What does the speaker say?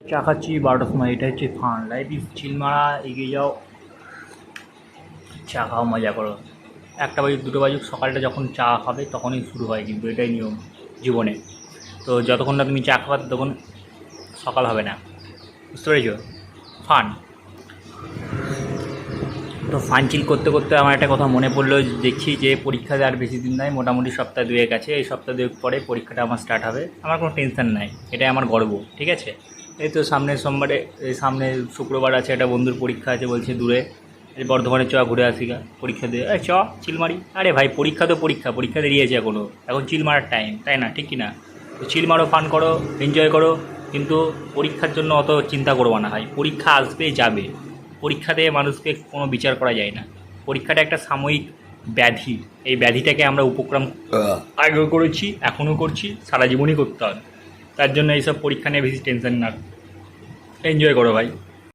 চা খাচ্ছি, বারোটার সময়। এটা হচ্ছে ফান। লাইফ ইজ চিলমারা এগিয়ে যাও। চা খাওয়া মজা করো। একটা বাজুক দুটো বাজুক, সকালটা যখন চা খাবে তখনই শুরু হয় কিন্তু এটাই নিয়ম জীবনে। তো যতক্ষণ না তুমি চা খাবা ততক্ষণ সকাল হবে না। বুঝতে পেরেছ? ফান। তো ফান চিল করতে করতে আমার একটা কথা মনে পড়ল, দেখছি যে পরীক্ষা আর বেশি দিন নাই, মোটামুটি সপ্তাহ দুয়েক আছে। এই সপ্তাহ দুয়েক পরে পরীক্ষাটা আমার স্টার্ট হবে। আমার কোনো টেনশন নাই। এটাই আমার গর্ব, ঠিক আছে? এই তো সামনের সোমবারে এই সামনে শুক্রবার আছে একটা বন্ধুর পরীক্ষা আছে বলছে দূরে। এই বর্ধমানে চ ঘুরে আসি গা পরীক্ষা দিয়ে। চ চিল মারি আরে ভাই পরীক্ষা তো পরীক্ষা পরীক্ষা দেরিয়েছে এখনও এখন। চিল মারার টাইম তাই না? ঠিক না? তো চিল মারো ফান করো এনজয় করো কিন্তু পরীক্ষার জন্য অত চিন্তা করব না ভাই। পরীক্ষা আসবে যাবে। পরীক্ষা দিয়ে মানুষকে কোনো বিচার করা যায় না। পরীক্ষাটা একটা সাময়িক ব্যাধি। এই ব্যাধিটাকে আমরা উপক্রম আগেও করেছি এখনও করছি সারা জীবনই করতে হবে। তার জন্য এইসব পরীক্ষা নিয়ে বেশি টেনশন না। এনজয় করো ভাই।